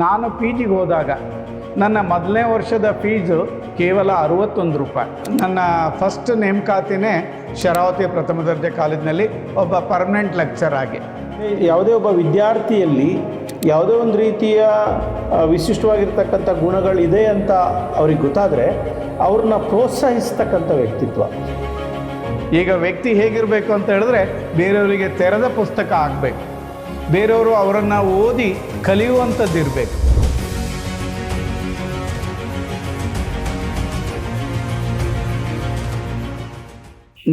ನಾನು ಪಿ ಜಿಗೆ ಹೋದಾಗ ನನ್ನ ಮೊದಲನೇ ವರ್ಷದ ಫೀಸು ಕೇವಲ ಅರುವತ್ತೊಂದು ರೂಪಾಯಿ. ನನ್ನ ಫಸ್ಟ್ ನೇಮಕಾತಿನೇ ಶರಾವತಿ ಪ್ರಥಮ ದರ್ಜೆ ಕಾಲೇಜಿನಲ್ಲಿ ಒಬ್ಬ ಪರ್ಮನೆಂಟ್ ಲೆಕ್ಚರ್ ಆಗಿ. ಯಾವುದೇ ಒಬ್ಬ ವಿದ್ಯಾರ್ಥಿಯಲ್ಲಿ ಯಾವುದೇ ಒಂದು ರೀತಿಯ ವಿಶಿಷ್ಟವಾಗಿರ್ತಕ್ಕಂಥ ಗುಣಗಳಿದೆ ಅಂತ ಅವ್ರಿಗೆ ಗೊತ್ತಾದರೆ ಅವ್ರನ್ನ ಪ್ರೋತ್ಸಾಹಿಸ್ತಕ್ಕಂಥ ವ್ಯಕ್ತಿತ್ವ. ಈಗ ವ್ಯಕ್ತಿ ಹೇಗಿರಬೇಕು ಅಂತ ಹೇಳಿದ್ರೆ ಬೇರೆಯವರಿಗೆ ತೆರೆದ ಪುಸ್ತಕ ಆಗಬೇಕು. ಬೇರೆಯವರು ಅವರನ್ನು ಓದಿ ಕಲಿಯುವಂಥದ್ದು ಇರಬೇಕು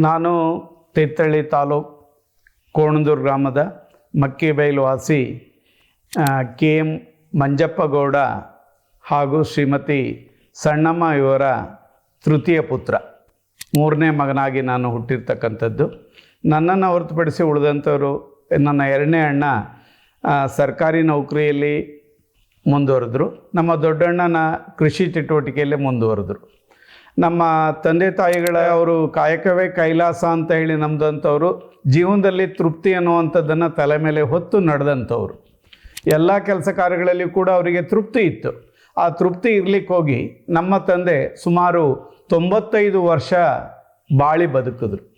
ನಾನು ತೀರ್ಥಹಳ್ಳಿ ತಾಲೂಕು ಕೋಣಂದೂರು ಗ್ರಾಮದ ಮಕ್ಕಿಬೈಲು ವಾಸಿ ಕೆ ಎಂ ಮಂಜಪ್ಪಗೌಡ ಹಾಗೂ ಶ್ರೀಮತಿ ಸಣ್ಣಮ್ಮ ಇವರ ತೃತೀಯ ಪುತ್ರ. ಮೂರನೇ ಮಗನಾಗಿ ನಾನು ಹುಟ್ಟಿರ್ತಕ್ಕಂಥದ್ದು. ನನ್ನನ್ನು ಹೊರತುಪಡಿಸಿ ಉಳಿದಂಥವರು ನನ್ನ ಎರಡನೇ ಅಣ್ಣ ಸರ್ಕಾರಿ ನೌಕರಿಯಲ್ಲಿ ಮುಂದುವರೆದ್ರು. ನಮ್ಮ ದೊಡ್ಡಣ್ಣನ ಕೃಷಿ ಚಟುವಟಿಕೆಯಲ್ಲೇ ಮುಂದುವರೆದ್ರು. ನಮ್ಮ ತಂದೆ ತಾಯಿಗಳ ಅವರು ಕಾಯಕವೇ ಕೈಲಾಸ ಅಂತ ಹೇಳಿ ನಮ್ದಂಥವ್ರು, ಜೀವನದಲ್ಲಿ ತೃಪ್ತಿ ಅನ್ನುವಂಥದ್ದನ್ನು ತಲೆ ಮೇಲೆ ಹೊತ್ತು ನಡೆದಂಥವ್ರು. ಎಲ್ಲ ಕೆಲಸ ಕಾರ್ಯಗಳಲ್ಲಿ ಕೂಡ ಅವರಿಗೆ ತೃಪ್ತಿ ಇತ್ತು. ಆ ತೃಪ್ತಿ ಇರಲಿಕ್ಕೆ ಹೋಗಿ ನಮ್ಮ ತಂದೆ ಸುಮಾರು ತೊಂಬತ್ತೈದು ವರ್ಷ ಬಾಳಿ ಬದುಕಿದ್ರು.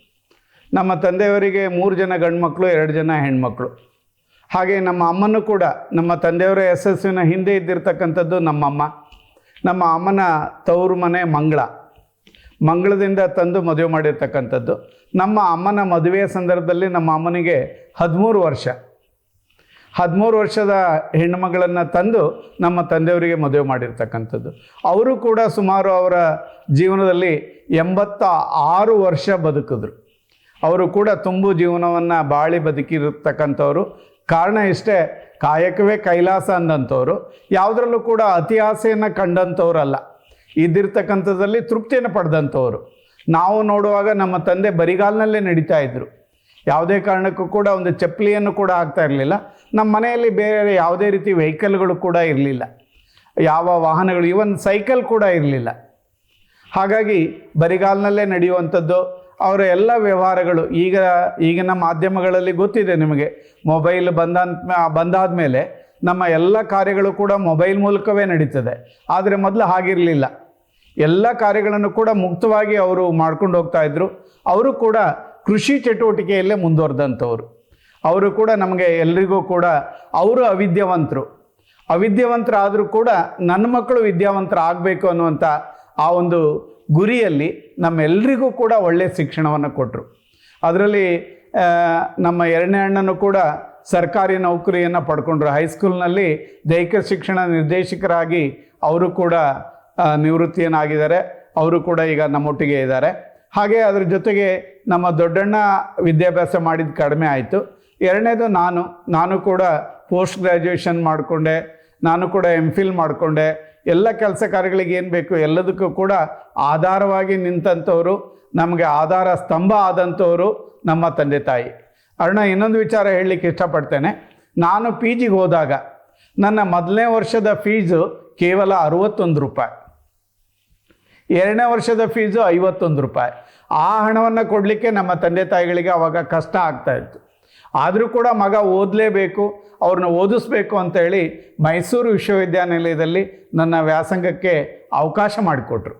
ನಮ್ಮ ತಂದೆಯವರಿಗೆ ಮೂರು ಜನ ಗಂಡು ಮಕ್ಕಳು ಎರಡು ಜನ ಹೆಣ್ಮಕ್ಳು. ಹಾಗೆ ನಮ್ಮ ಅಮ್ಮನೂ ಕೂಡ, ನಮ್ಮ ತಂದೆಯವರ ಯಶಸ್ಸಿನ ಹಿಂದೆ ಇದ್ದಿರ್ತಕ್ಕಂಥದ್ದು ನಮ್ಮಮ್ಮ. ನಮ್ಮ ಅಮ್ಮನ ತವರು ಮನೆ ಮಂಗಳ. ಮಂಗಳದಿಂದ ತಂದು ಮದುವೆ ಮಾಡಿರ್ತಕ್ಕಂಥದ್ದು. ನಮ್ಮ ಅಮ್ಮನ ಮದುವೆಯ ಸಂದರ್ಭದಲ್ಲಿ ನಮ್ಮ ಅಮ್ಮನಿಗೆ ಹದಿಮೂರು ವರ್ಷ. ಹದಿಮೂರು ವರ್ಷದ ಹೆಣ್ಣುಮಗಳನ್ನು ತಂದು ನಮ್ಮ ತಂದೆಯವರಿಗೆ ಮದುವೆ ಮಾಡಿರ್ತಕ್ಕಂಥದ್ದು. ಅವರು ಕೂಡ ಸುಮಾರು ಅವರ ಜೀವನದಲ್ಲಿ ಎಂಬತ್ತ ಆರು ವರ್ಷ ಬದುಕಿದ್ರು. ಅವರು ಕೂಡ ತುಂಬು ಜೀವನವನ್ನು ಬಾಳಿ ಬದುಕಿರತಕ್ಕಂಥವ್ರು. ಕಾರಣ ಇಷ್ಟೇ, ಕಾಯಕವೇ ಕೈಲಾಸ ಅಂದಂಥವ್ರು. ಯಾವುದರಲ್ಲೂ ಕೂಡ ಅತಿ ಆಸೆಯನ್ನು ಕಂಡಂಥವ್ರಲ್ಲ. ಇದ್ದಿರ್ತಕ್ಕಂಥದ್ರಲ್ಲಿ ತೃಪ್ತಿಯನ್ನು ಪಡೆದಂಥವ್ರು. ನಾವು ನೋಡುವಾಗ ನಮ್ಮ ತಂದೆ ಬರಿಗಾಲಿನಲ್ಲೇ ನಡೀತಾ ಇದ್ದರು ಯಾವುದೇ ಕಾರಣಕ್ಕೂ ಕೂಡ ಒಂದು ಚಪ್ಪಲಿಯನ್ನು ಕೂಡ ಆಗ್ತಾ ಇರಲಿಲ್ಲ. ನಮ್ಮ ಮನೆಯಲ್ಲಿ ಬೇರೆ ಯಾವುದೇ ರೀತಿ ವೆಹಿಕಲ್ಗಳು ಕೂಡ ಇರಲಿಲ್ಲ. ಯಾವ ವಾಹನಗಳು, ಈವನ್ ಸೈಕಲ್ ಕೂಡ ಇರಲಿಲ್ಲ. ಹಾಗಾಗಿ ಬರಿಗಾಲಿನಲ್ಲೇ ನಡೆಯುವಂಥದ್ದು ಅವರ ಎಲ್ಲ ವ್ಯವಹಾರಗಳು ಈಗ ಈಗಿನ ಮಾಧ್ಯಮಗಳಲ್ಲಿ ಗೊತ್ತಿದೆ ನಿಮಗೆ. ಮೊಬೈಲ್ ಬಂದ ಬಂದಾದ ಮೇಲೆ ನಮ್ಮ ಎಲ್ಲ ಕಾರ್ಯಗಳು ಕೂಡ ಮೊಬೈಲ್ ಮೂಲಕವೇ ನಡೀತದೆ. ಆದರೆ ಮೊದಲು ಹಾಗಿರಲಿಲ್ಲ. ಎಲ್ಲ ಕಾರ್ಯಗಳನ್ನು ಕೂಡ ಮುಕ್ತವಾಗಿ ಅವರು ಮಾಡ್ಕೊಂಡು ಹೋಗ್ತಾ ಇದ್ರು. ಅವರು ಕೂಡ ಕೃಷಿ ಚಟುವಟಿಕೆಯಲ್ಲೇ ಮುಂದುವರೆದಂಥವ್ರು. ಅವರು ಕೂಡ ನಮಗೆ ಎಲ್ರಿಗೂ ಕೂಡ ಅವರು ಅವಿದ್ಯಾವಂತರು. ಅವಿದ್ಯಾವಂತರಾದರೂ ಕೂಡ ನನ್ನ ಮಕ್ಕಳು ವಿದ್ಯಾವಂತರ ಆಗಬೇಕು ಅನ್ನುವಂಥ ಆ ಒಂದು ಗುರಿಯಲ್ಲಿ ನಮ್ಮೆಲ್ಲರಿಗೂ ಕೂಡ ಒಳ್ಳೆಯ ಶಿಕ್ಷಣವನ್ನು ಕೊಟ್ಟರು ಅದರಲ್ಲಿ ನಮ್ಮ ಎರಡನೇ ಅಣ್ಣನೂ ಕೂಡ ಸರ್ಕಾರಿ ನೌಕರಿಯನ್ನು ಪಡ್ಕೊಂಡ್ರು. ಹೈಸ್ಕೂಲ್ನಲ್ಲಿ ದೈಹಿಕ ಶಿಕ್ಷಣ ನಿರ್ದೇಶಕರಾಗಿ ಅವರು ಕೂಡ ನಿವೃತ್ತಿಯನ್ನಾಗಿದ್ದಾರೆ. ಅವರು ಕೂಡ ಈಗ ನಮ್ಮೊಟ್ಟಿಗೆ ಇದ್ದಾರೆ. ಹಾಗೆ ಅದ್ರ ಜೊತೆಗೆ ನಮ್ಮ ದೊಡ್ಡಣ್ಣ ವಿದ್ಯಾಭ್ಯಾಸ ಮಾಡಿದ್ದು ಕಡಿಮೆ ಆಯಿತು. ಎರಡನೇದು ನಾನು. ನಾನು ಕೂಡ ಪೋಸ್ಟ್ ಗ್ರ್ಯಾಜುಯೇಷನ್ ಮಾಡಿಕೊಂಡೆ. ನಾನು ಕೂಡ ಎಂ ಫಿಲ್ ಮಾಡಿಕೊಂಡೆ. ಎಲ್ಲ ಕೆಲಸ ಕಾರ್ಯಗಳಿಗೆ ಏನು ಬೇಕು ಎಲ್ಲದಕ್ಕೂ ಕೂಡ ಆಧಾರವಾಗಿ ನಿಂತವರು ನಮಗೆ ಆಧಾರ ಸ್ತಂಭ ಆದಂಥವರು ನಮ್ಮ ತಂದೆ ತಾಯಿ. ಅರುಣ, ಇನ್ನೊಂದು ವಿಚಾರ ಹೇಳಲಿಕ್ಕೆ ಇಷ್ಟಪಡ್ತೇನೆ. ನಾನು ಪಿ ಜಿಗೆ ಹೋದಾಗ ನನ್ನ ಮೊದಲನೇ ವರ್ಷದ ಫೀಸು ಕೇವಲ ಅರುವತ್ತೊಂದು ರೂಪಾಯಿ. ಎರಡನೇ ವರ್ಷದ ಫೀಸು ಐವತ್ತೊಂದು ರೂಪಾಯಿ. ಆ ಹಣವನ್ನು ಕೊಡಲಿಕ್ಕೆ ನಮ್ಮ ತಂದೆ ತಾಯಿಗಳಿಗೆ ಅವಾಗ ಕಷ್ಟ ಆಗ್ತಾ ಇತ್ತು. ಆದರೂ ಕೂಡ ಮಗ ಓದಲೇಬೇಕು ಅವ್ರನ್ನ ಓದಿಸ್ಬೇಕು ಅಂತ ಹೇಳಿ ಮೈಸೂರು ವಿಶ್ವವಿದ್ಯಾನಿಲಯದಲ್ಲಿ ನನ್ನ ವ್ಯಾಸಂಗಕ್ಕೆ ಅವಕಾಶ ಮಾಡಿಕೊಟ್ರು.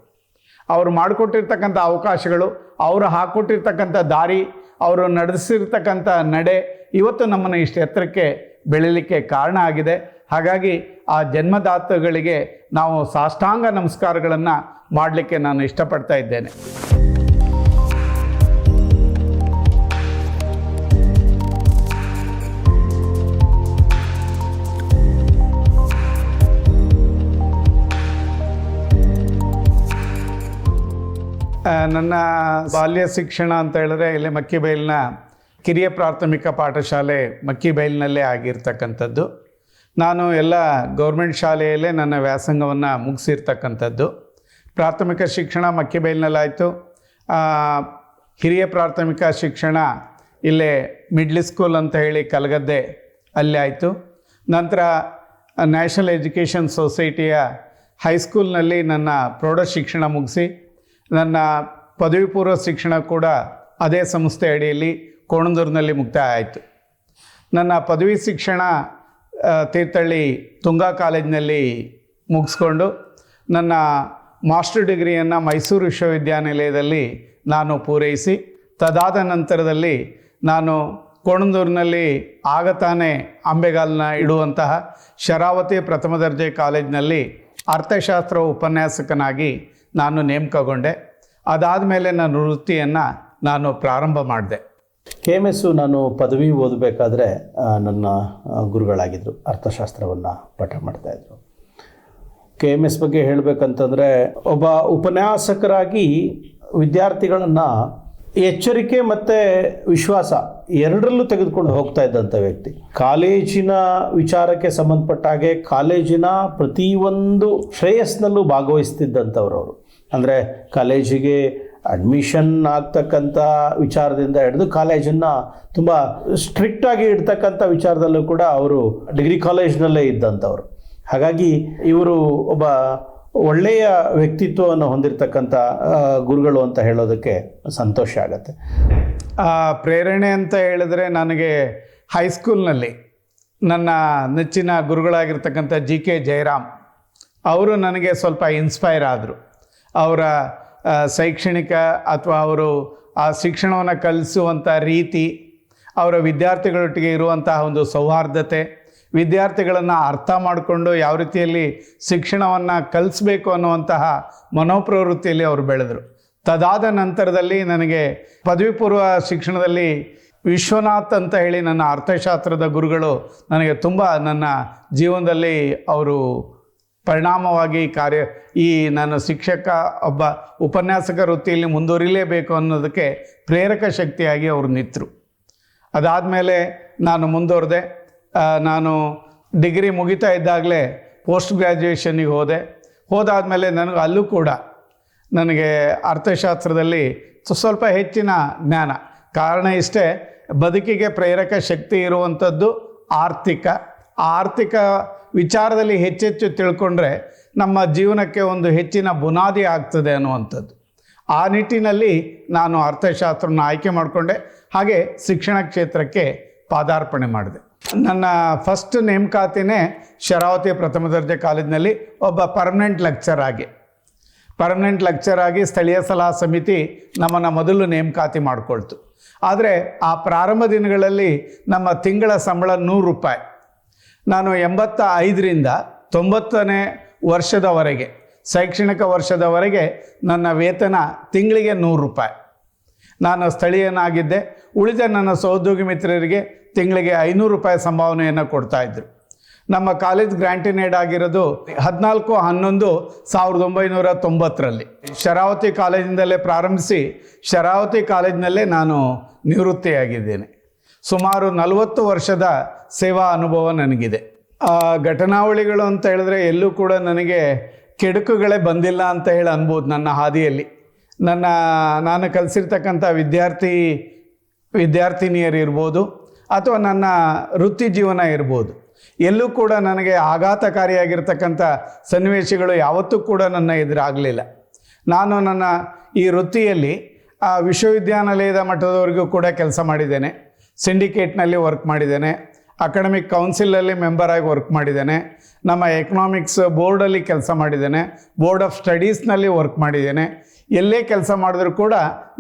ಅವರು ಮಾಡಿಕೊಟ್ಟಿರ್ತಕ್ಕಂಥ ಅವಕಾಶಗಳು, ಅವರು ಹಾಕ್ಕೊಟ್ಟಿರ್ತಕ್ಕಂಥ ದಾರಿ, ಅವರು ನಡೆಸಿರ್ತಕ್ಕಂಥ ನಡೆ ಇವತ್ತು ನಮ್ಮನ್ನು ಇಷ್ಟು ಎತ್ತರಕ್ಕೆ ಬೆಳೀಲಿಕ್ಕೆ ಕಾರಣ ಆಗಿದೆ. ಹಾಗಾಗಿ ಆ ಜನ್ಮದಾತಗಳಿಗೆ ನಾವು ಸಾಷ್ಟಾಂಗ ನಮಸ್ಕಾರಗಳನ್ನು ಮಾಡಲಿಕ್ಕೆ ನಾನು ಇಷ್ಟಪಡ್ತಾ ಇದ್ದೇನೆ. ನನ್ನ ಬಾಲ್ಯ ಶಿಕ್ಷಣ ಅಂತ ಹೇಳಿದ್ರೆ ಇಲ್ಲಿ ಮಕ್ಕಿಬೈಲಿನ ಕಿರಿಯ ಪ್ರಾಥಮಿಕ ಪಾಠಶಾಲೆ ಮಕ್ಕಿಬೈಲಿನಲ್ಲೇ ಆಗಿರ್ತಕ್ಕಂಥದ್ದು. ನಾನು ಎಲ್ಲ ಗೌರ್ಮೆಂಟ್ ಶಾಲೆಯಲ್ಲೇ ನನ್ನ ವ್ಯಾಸಂಗವನ್ನು ಮುಗಿಸಿರ್ತಕ್ಕಂಥದ್ದು. ಪ್ರಾಥಮಿಕ ಶಿಕ್ಷಣ ಮಕ್ಕಿಬೈಲಿನಲ್ಲಾಯಿತು. ಹಿರಿಯ ಪ್ರಾಥಮಿಕ ಶಿಕ್ಷಣ ಇಲ್ಲೇ ಮಿಡ್ಲ್ ಸ್ಕೂಲ್ ಅಂತ ಹೇಳಿ ಕಲಗದ್ದೆ ಅಲ್ಲಿ ಆಯಿತು. ನಂತರ ನ್ಯಾಷನಲ್ ಎಜುಕೇಷನ್ ಸೊಸೈಟಿಯ ಹೈಸ್ಕೂಲ್ನಲ್ಲಿ ನನ್ನ ಪ್ರೌಢ ಶಿಕ್ಷಣ ಮುಗಿಸಿ ನನ್ನ ಪದವಿ ಪೂರ್ವ ಶಿಕ್ಷಣ ಕೂಡ ಅದೇ ಸಂಸ್ಥೆ ಅಡಿಯಲ್ಲಿ ಕೋಣಂದೂರಿನಲ್ಲಿ ಮುಕ್ತಾಯ ಆಯಿತು. ನನ್ನ ಪದವಿ ಶಿಕ್ಷಣ ತೀರ್ಥಹಳ್ಳಿ ತುಂಗಾ ಕಾಲೇಜಿನಲ್ಲಿ ಮುಗಿಸ್ಕೊಂಡು ನನ್ನ ಮಾಸ್ಟರ್ ಡಿಗ್ರಿಯನ್ನು ಮೈಸೂರು ವಿಶ್ವವಿದ್ಯಾನಿಲಯದಲ್ಲಿ ನಾನು ಪೂರೈಸಿ, ತದಾದ ನಂತರದಲ್ಲಿ ನಾನು ಕೋಣಂದೂರಿನಲ್ಲಿ ಆಗ ತಾನೇ ಅಂಬೆಗಾಲನ್ನ ಇಡುವಂತಹ ಶರಾವತಿ ಪ್ರಥಮ ದರ್ಜೆ ಕಾಲೇಜಿನಲ್ಲಿ ಅರ್ಥಶಾಸ್ತ್ರ ಉಪನ್ಯಾಸಕನಾಗಿ ನಾನು ನೇಮಕಗೊಂಡೆ ಅದಾದಮೇಲೆ ನನ್ನ ವೃತ್ತಿಯನ್ನು ನಾನು ಪ್ರಾರಂಭ ಮಾಡಿದೆ. ಕೆ ಎಂ ಎಸ್ಸು ನಾನು ಪದವಿ ಓದಬೇಕಾದ್ರೆ ನನ್ನ ಗುರುಗಳಾಗಿದ್ದರು ಅರ್ಥಶಾಸ್ತ್ರವನ್ನು ಪಾಠ ಮಾಡ್ತಾಯಿದ್ರು ಕೆ ಎಂ ಎಸ್ ಬಗ್ಗೆ ಹೇಳಬೇಕಂತಂದರೆ, ಒಬ್ಬ ಉಪನ್ಯಾಸಕರಾಗಿ ವಿದ್ಯಾರ್ಥಿಗಳನ್ನು ಎಚ್ಚರಿಕೆ ಮತ್ತು ವಿಶ್ವಾಸ ಎರಡರಲ್ಲೂ ತೆಗೆದುಕೊಂಡು ಹೋಗ್ತಾ ಇದ್ದಂಥ ವ್ಯಕ್ತಿ. ಕಾಲೇಜಿನ ವಿಚಾರಕ್ಕೆ ಸಂಬಂಧಪಟ್ಟ ಹಾಗೆ ಕಾಲೇಜಿನ ಪ್ರತಿಯೊಂದು ಶ್ರೇಯಸ್ನಲ್ಲೂ ಭಾಗವಹಿಸ್ತಿದ್ದಂಥವ್ರು ಅವರು. ಅಂದರೆ ಕಾಲೇಜಿಗೆ ಅಡ್ಮಿಷನ್ ಆಗ್ತಕ್ಕಂಥ ವಿಚಾರದಿಂದ ಹಿಡಿದು ಕಾಲೇಜನ್ನು ತುಂಬ ಸ್ಟ್ರಿಕ್ಟಾಗಿ ಇಡ್ತಕ್ಕಂಥ ವಿಚಾರದಲ್ಲೂ ಕೂಡ ಅವರು ಡಿಗ್ರಿ ಕಾಲೇಜ್ನಲ್ಲೇ ಇದ್ದಂಥವ್ರು. ಹಾಗಾಗಿ ಇವರು ಒಬ್ಬ ಒಳ್ಳೆಯ ವ್ಯಕ್ತಿತ್ವವನ್ನು ಹೊಂದಿರತಕ್ಕಂಥ ಗುರುಗಳು ಅಂತ ಹೇಳೋದಕ್ಕೆ ಸಂತೋಷ ಆಗುತ್ತೆ. ಪ್ರೇರಣೆ ಅಂತ ಹೇಳಿದ್ರೆ ನನಗೆ ಹೈಸ್ಕೂಲ್ನಲ್ಲಿ ನನ್ನ ನೆಚ್ಚಿನ ಗುರುಗಳಾಗಿರ್ತಕ್ಕಂಥ ಜಿ ಕೆ ಜಯರಾಮ್ ಅವರು ನನಗೆ ಸ್ವಲ್ಪ ಇನ್ಸ್ಪೈರ್ ಆದರು. ಅವರ ಶೈಕ್ಷಣಿಕ ಅಥವಾ ಅವರು ಆ ಶಿಕ್ಷಣವನ್ನು ಕಲಿಸುವಂಥ ರೀತಿ, ಅವರ ವಿದ್ಯಾರ್ಥಿಗಳೊಟ್ಟಿಗೆ ಇರುವಂತಹ ಒಂದು ಸೌಹಾರ್ದತೆ ವಿದ್ಯಾರ್ಥಿಗಳನ್ನು ಅರ್ಥ ಮಾಡಿಕೊಂಡು ಯಾವ ರೀತಿಯಲ್ಲಿ ಶಿಕ್ಷಣವನ್ನು ಕಲಿಸ್ಬೇಕು ಅನ್ನುವಂತಹ ಮನೋಪ್ರವೃತ್ತಿಯಲ್ಲಿ ಅವರು ಬೆಳೆದರು. ತದಾದ ನಂತರದಲ್ಲಿ ನನಗೆ ಪದವಿ ಪೂರ್ವ ಶಿಕ್ಷಣದಲ್ಲಿ ವಿಶ್ವನಾಥ್ ಅಂತ ಹೇಳಿ ನನ್ನ ಅರ್ಥಶಾಸ್ತ್ರದ ಗುರುಗಳು ನನಗೆ ತುಂಬ ನನ್ನ ಜೀವನದಲ್ಲಿ ಅವರು ಪರಿಣಾಮವಾಗಿ ಕಾರ್ಯ ಈ ನಾನು ಶಿಕ್ಷಕ ಒಬ್ಬ ಉಪನ್ಯಾಸಕ ವೃತ್ತಿಯಲ್ಲಿ ಮುಂದುವರಿಲೇಬೇಕು ಅನ್ನೋದಕ್ಕೆ ಪ್ರೇರಕ ಶಕ್ತಿಯಾಗಿ ಅವರು ನಿಂತರು. ಅದಾದಮೇಲೆ ನಾನು ಮುಂದುವರೆದೆ. ನಾನು ಡಿಗ್ರಿ ಮುಗಿತಾ ಇದ್ದಾಗಲೇ ಪೋಸ್ಟ್ ಗ್ರ್ಯಾಜುಯೇಷನಿಗೆ ಹೋದೆ. ಹೋದಾದಮೇಲೆ ನನಗೆ ಅಲ್ಲೂ ಕೂಡ ನನಗೆ ಅರ್ಥಶಾಸ್ತ್ರದಲ್ಲಿ ಸ್ವ- ಸ್ವಲ್ಪ ಹೆಚ್ಚಿನ ಜ್ಞಾನ. ಕಾರಣ ಇಷ್ಟೇ, ಬದುಕಿಗೆ ಪ್ರೇರಕ ಶಕ್ತಿ ಇರುವಂಥದ್ದು ಆರ್ಥಿಕ. ಆರ್ಥಿಕ ವಿಚಾರದಲ್ಲಿ ಹೆಚ್ಚೆಚ್ಚು ತಿಳ್ಕೊಂಡ್ರೆ ನಮ್ಮ ಜೀವನಕ್ಕೆ ಒಂದು ಹೆಚ್ಚಿನ ಬುನಾದಿ ಆಗ್ತದೆ ಅನ್ನುವಂಥದ್ದು. ಆ ನಿಟ್ಟಿನಲ್ಲಿ ನಾನು ಅರ್ಥಶಾಸ್ತ್ರವನ್ನು ಆಯ್ಕೆ ಮಾಡಿಕೊಂಡೆ. ಹಾಗೆ ಶಿಕ್ಷಣ ಕ್ಷೇತ್ರಕ್ಕೆ ಪಾದಾರ್ಪಣೆ ಮಾಡಿದೆ. ನನ್ನ ಫಸ್ಟ್ ನೇಮಕಾತಿನೇ ಶರಾವತಿ ಪ್ರಥಮ ದರ್ಜೆ ಕಾಲೇಜಿನಲ್ಲಿ ಒಬ್ಬ ಪರ್ಮನೆಂಟ್ ಲೆಕ್ಚರ್ ಆಗಿ. ಪರ್ಮನೆಂಟ್ ಲೆಕ್ಚರ್ ಆಗಿ ಸ್ಥಳೀಯ ಸಲಹಾ ಸಮಿತಿ ನಮ್ಮನ್ನು ಮೊದಲು ನೇಮಕಾತಿ ಮಾಡಿಕೊಳ್ತು. ಆದರೆ ಆ ಪ್ರಾರಂಭ ದಿನಗಳಲ್ಲಿ ನಮ್ಮ ತಿಂಗಳ ಸಂಬಳ ನೂರು ರೂಪಾಯಿ. ನಾನು ಎಂಬತ್ತ ಐದರಿಂದ ತೊಂಬತ್ತನೇ ವರ್ಷದವರೆಗೆ, ಶೈಕ್ಷಣಿಕ ವರ್ಷದವರೆಗೆ ನನ್ನ ವೇತನ ತಿಂಗಳಿಗೆ ನೂರು ರೂಪಾಯಿ. ನಾನು ಸ್ಥಳೀಯನಾಗಿದ್ದೆ. ಉಳಿದ ನನ್ನ ಸಹೋದ್ಯೋಗಿ ಮಿತ್ರರಿಗೆ ತಿಂಗಳಿಗೆ ಐನೂರು ರೂಪಾಯಿ ಸಂಭಾವನೆಯನ್ನು ಕೊಡ್ತಾ ಇದ್ರು. ನಮ್ಮ ಕಾಲೇಜ್ ಗ್ರ್ಯಾಂಟಿನೇಡ್ ಆಗಿರೋದು ಹದಿನಾಲ್ಕು ಹನ್ನೊಂದು ಸಾವಿರದ ಒಂಬೈನೂರ ತೊಂಬತ್ತರಲ್ಲಿ. ಶರಾವತಿ ಕಾಲೇಜಿನಲ್ಲೇ ಪ್ರಾರಂಭಿಸಿ ಶರಾವತಿ ಕಾಲೇಜಿನಲ್ಲೇ ನಾನು ನಿವೃತ್ತಿಯಾಗಿದ್ದೇನೆ. ಸುಮಾರು ನಲವತ್ತು ವರ್ಷದ ಸೇವಾ ಅನುಭವ ನನಗಿದೆ. ಘಟನಾವಳಿಗಳು ಅಂತ ಹೇಳಿದ್ರೆ ಎಲ್ಲೂ ಕೂಡ ನನಗೆ ಕೆಡುಕುಗಳೇ ಬಂದಿಲ್ಲ ಅಂತ ಹೇಳಿ ಅನ್ಬೋದು ನನ್ನ ಹಾದಿಯಲ್ಲಿ. ನನ್ನ, ನಾನು ಕಲಿಸಿರ್ತಕ್ಕಂಥ ವಿದ್ಯಾರ್ಥಿ, ವಿದ್ಯಾರ್ಥಿನಿಯರು ಇರ್ಬೋದು, ಅಥವಾ ನನ್ನ ವೃತ್ತಿ ಜೀವನ ಇರ್ಬೋದು. ಎಲ್ಲೂ ಕೂಡ ನನಗೆ ಆಘಾತಕಾರಿಯಾಗಿರ್ತಕ್ಕಂಥ ಸನ್ನಿವೇಶಗಳು ಯಾವತ್ತೂ ಕೂಡ ನನ್ನ ಎದುರಾಗಲಿಲ್ಲ. ನಾನು ನನ್ನ ಈ ವೃತ್ತಿಯಲ್ಲಿ ವಿಶ್ವವಿದ್ಯಾನಿಲಯದ ಮಟ್ಟದವರೆಗೂ ಕೂಡ ಕೆಲಸ ಮಾಡಿದ್ದೇನೆ. ಸಿಂಡಿಕೇಟ್ನಲ್ಲಿ ವರ್ಕ್ ಮಾಡಿದ್ದೇನೆ. ಅಕಾಡೆಮಿಕ್ ಕೌನ್ಸಿಲಲ್ಲಿ ಮೆಂಬರಾಗಿ ವರ್ಕ್ ಮಾಡಿದ್ದೇನೆ. ನಮ್ಮ ಎಕನಾಮಿಕ್ಸ್ ಬೋರ್ಡಲ್ಲಿ ಕೆಲಸ ಮಾಡಿದ್ದೇನೆ. ಬೋರ್ಡ್ ಆಫ್ ಸ್ಟಡೀಸ್ನಲ್ಲಿ ವರ್ಕ್ ಮಾಡಿದ್ದೇನೆ. ಎಲ್ಲೇ ಕೆಲಸ ಮಾಡಿದ್ರೂ ಕೂಡ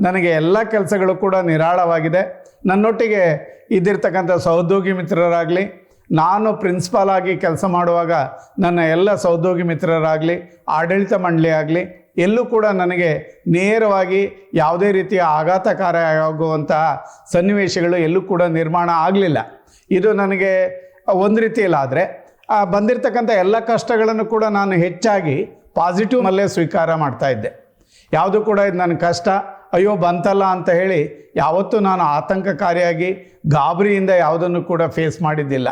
ನನಗೆ ಎಲ್ಲ ಕೆಲಸಗಳು ಕೂಡ ನಿರಾಳವಾಗಿದೆ. ನನ್ನೊಟ್ಟಿಗೆ ಇದ್ದಿರ್ತಕ್ಕಂಥ ಸಹೋದ್ಯೋಗಿ ಮಿತ್ರರಾಗಲಿ, ನಾನು ಪ್ರಿನ್ಸಿಪಾಲ್ ಆಗಿ ಕೆಲಸ ಮಾಡುವಾಗ ನನ್ನ ಎಲ್ಲ ಸಹೋದ್ಯೋಗಿ ಮಿತ್ರರಾಗಲಿ, ಆಡಳಿತ ಮಂಡಳಿ ಆಗಲಿ, ಎಲ್ಲೂ ಕೂಡ ನನಗೆ ನೇರವಾಗಿ ಯಾವುದೇ ರೀತಿಯ ಆಘಾತಕಾರಿಯಾಗುವಂತಹ ಸನ್ನಿವೇಶಗಳು ಎಲ್ಲೂ ಕೂಡ ನಿರ್ಮಾಣ ಆಗಲಿಲ್ಲ. ಇದು ನನಗೆ ಒಂದು ರೀತಿಯಲ್ಲಾದರೆ ಬಂದಿರತಕ್ಕಂಥ ಎಲ್ಲ ಕಷ್ಟಗಳನ್ನು ಕೂಡ ನಾನು ಹೆಚ್ಚಾಗಿ ಪಾಸಿಟಿವ್ ಅಲ್ಲೇ ಸ್ವೀಕಾರ ಮಾಡ್ತಾ ಇದ್ದೆ. ಯಾವುದು ಕೂಡ ಇದು ನನ್ನ ಕಷ್ಟ. ಅಯ್ಯೋ, ಬಂತಲ್ಲ ಅಂತ ಹೇಳಿ ಯಾವತ್ತೂ ನಾನು ಆತಂಕಕಾರಿಯಾಗಿ ಗಾಬರಿಯಿಂದ ಯಾವುದನ್ನು ಕೂಡ ಫೇಸ್ ಮಾಡಿದ್ದಿಲ್ಲ.